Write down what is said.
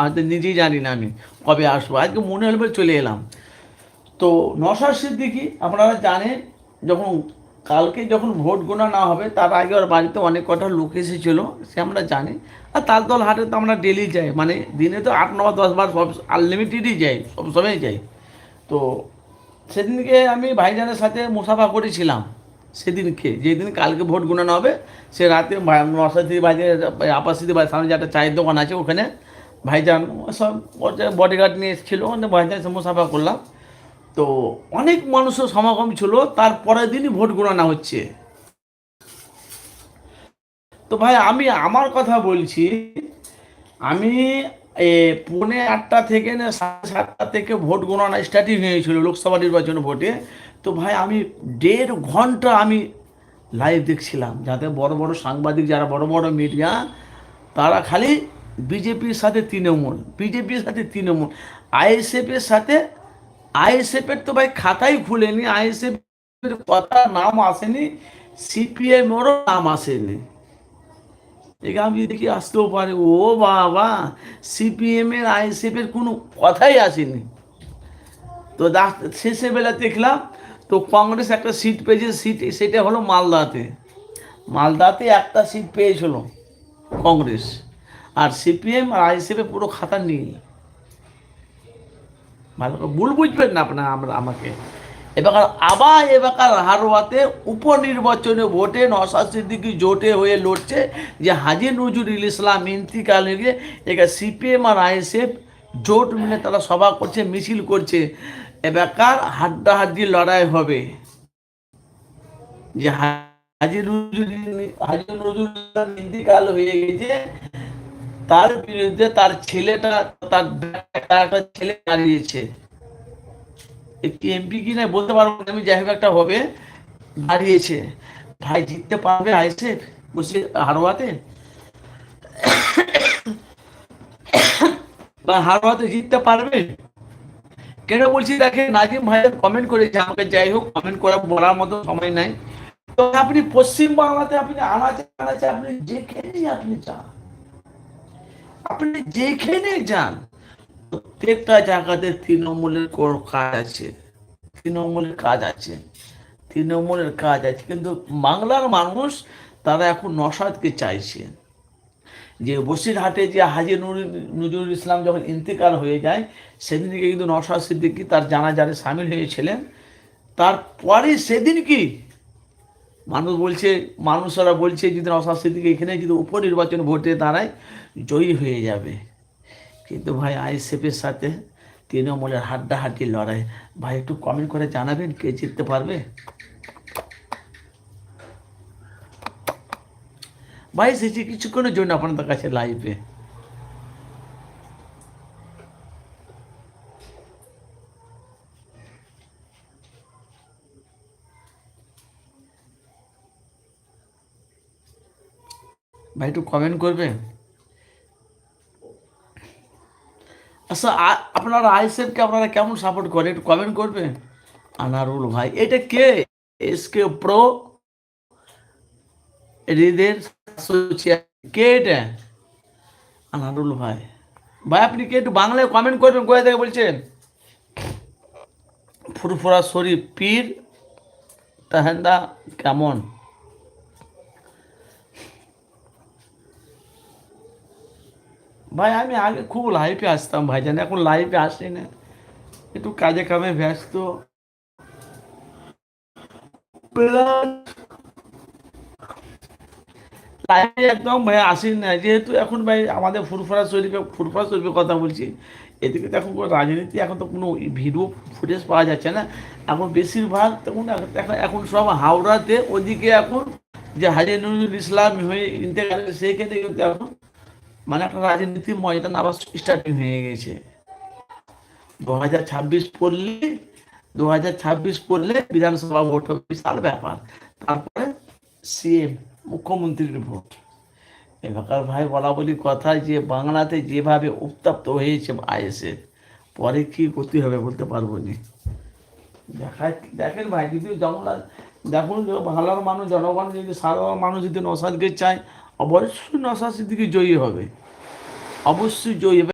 হয়তো নিজেই জানি না আমি কবে আসব। আজকে মনে হলে চলে এলাম। তো নশার সিদ্দিকি, আপনারা জানেন, যখন কালকে যখন ভোট গোনা না হবে, তার আগে ওর বাড়িতে অনেক কটা লোক এসেছিল, সে আমরা জানি। আর তালতল হাটে তো আমরা ডেলি যাই মানে দিনে তো আট, নয়, দশ বার সব আনলিমিটেডই যাই, সব সময় যাই। তো সেদিনকে আমি ভাইজানের সাথে মুসাফা করেছিলাম, সেদিনকে। যেদিন কালকে ভোট গণনা হবে, সে রাতে নরসাদি বাজে আপাসিদি বাজে সামনে যে একটা চায়ের দোকান আছে ওখানে ভাইজান সব বডিগার্ড নিয়ে এসেছিল ভাইজান এসে মুসাফা করলাম। তো অনেক মানুষের সমাগম ছিল তার পরের দিনই ভোট গণনা হচ্ছে। তো ভাই আমি আমার কথা বলছি আমি এ, পৌনে আটটা থেকে না সাড়ে সাতটা থেকে ভোট গণনা স্টার্টিং হয়েছিল লোকসভা নির্বাচন ভোটে। তো ভাই আমি দেড় ঘণ্টা আমি লাইভ দেখছিলাম যাতে বড় বড় সাংবাদিক যারা বড় বড় মিডিয়া তারা খালি বিজেপির সাথে তৃণমূল, বিজেপির সাথে তৃণমূল। আইএসএফের সাথে, আইএসএফের তো ভাই খাতাই খুলেনি, আইএসএফের কথা নাম আসেনি সিপিএমেরও নাম আসেনি। একে আমি দেখি আসতেও পারে, ও বাবা, সিপিএম এর আইএসএফ এর কোনো কথাই আসেনি। তো শেষে বেলা দেখলাম, তো কংগ্রেস একটা সিট পেয়েছে, সিট, সেটা হলো মালদাতে। মালদাতে একটা সিট পেয়েছিল কংগ্রেস। আর সিপিএম আর আইএসএফ পুরো খাতা নেই। ভালো করে ভুল বুঝবেন না আপনার, আমরা আমাকে। এবার আবার, এবার হারোয়াতে উপনির্বাচনে ভোটে নশা সিদ্দিকি জোটে হয়ে লড়ছে যে হাজি নজরুল ইসলাম ইন্তিকাল হয়ে এবার সিপিএম আর আইএসএফ জোট মিলে তারা সভা করছে, মিছিল করছে। এবারকার হাড্ডাহাড্ডি লড়াই হবে। যে হাজি নজরুল হাজি নজরুল ইসলাম ইন্তিকাল হয়ে গেছে তার বিরুদ্ধে তার ছেলেটা, তার একটা ছেলে দাঁড়িয়েছে। এমপি কি বলতে পারব আমি যাই হোক একটা হবে, দাঁড়িয়েছে। ভাই জিততে পারবে আইসে বসে হারোয়াতে? বা হারোয়াতে জিততে পারবে? কেন বলছি দেখে নাজিম ভাই কমেন্ট করেছে আমাকে, যাই হোক কমেন্ট করা বলার মতো সময় নাই। তো আপনি পশ্চিম বাংলাতে আপনি আনাচে আনাচে আপনি যেখানেই আপনি যান আপনি যেখানে যান, প্রত্যেকটা জায়গাতে তৃণমূলের কাজ আছে, তৃণমূলের কাজ আছে, তৃণমূলের কাজ আছে, কিন্তু বাংলার মানুষ তারা এখন নসাদকে চাইছে। যে বসিরহাটে যে হাজি নজরুল ইসলাম যখন ইন্তেকাল হয়ে যায়, সেদিনকে কিন্তু নসাদ সিদ্দিকি তার জানাজারে সামিল হয়েছিলেন। তারপরে সেদিন কি মানুষ বলছে, মানুষরা বলছে, যদি সিদ্দিকি এখানে যদি উপনির্বাচন ভোটে দাঁড়ায়, জয়ী হয়ে যাবে। কিন্তু ভাই, আইএসএফের সাথে তৃণমূলের হাড্ডাহাড্ডি লড়াই। ভাই, একটু কমেন্ট করে জানাবেন, কে জিততে পারবে? ভাই এসেছি কিছুক্ষণের জন্য আপনাদের কাছে লাইভে ভাই, একটু কমেন্ট করবেন? আচ্ছা আপনারা আইসেফকে আপনারা কেমন সাপোর্ট করেন? একটু কমেন্ট করবেন? আনারুল ভাই, এটা কে? এসকে প্রো হৃদের কে এটা? আনারুল ভাই। ভাই, আপনি কে একটু বাংলায় কমেন্ট করবেন? কোথায় থেকে বলছেন? ফুরফুরা শরীফ পীর, তাহেন্দা কেমন? ভাই, আমি আগে খুব লাইফে আসতাম ভাই ভাইজান এখন লাইভে আসি না একটু কাজে কামে ব্যস্ত। একদম ভাই আসি না যেহেতু এখন ভাই আমাদের ফুরফুরা শরীফে, ফুরফুরা শরীফের কথা বলছি, এদিকে তো এখন রাজনীতি, এখন তো কোনো ভিডিও ফুটেজ পাওয়া যাচ্ছে না। এখন বেশিরভাগ তখন এখন সব হাওড়াতে ওদিকে এখন যে হাজি নজরুল ইসলাম হয়ে ইন্তেকাল সেইখানে কিন্তু এখন মানে একটা রাজনীতির ময়দান আবার স্টার্টিং হয়ে গেছে। দু হাজার ছাব্বিশ পড়লে, দু হাজার ছাব্বিশ পড়লে বিধানসভা ভোট হবে বিশাল ব্যাপার। তারপরে সিএম মুখ্যমন্ত্রীর ভোট। এবারকার ভাই বলা বলি কথা যে বাংলাতে যেভাবে উত্তপ্ত হয়েছে আইএসএফ, পরে কি গতি হবে বলতে পারব না। দেখা, দেখেন ভাই, যদি জঙ্গলা দেখুন, বাংলার মানুষ, জনগণ যদি সাধারণ মানুষ যদি নসাদকে চায় অবশ্যই নশা সিদ্দিকি জয়ী হবে। অবশ্যই জয়ী হবে।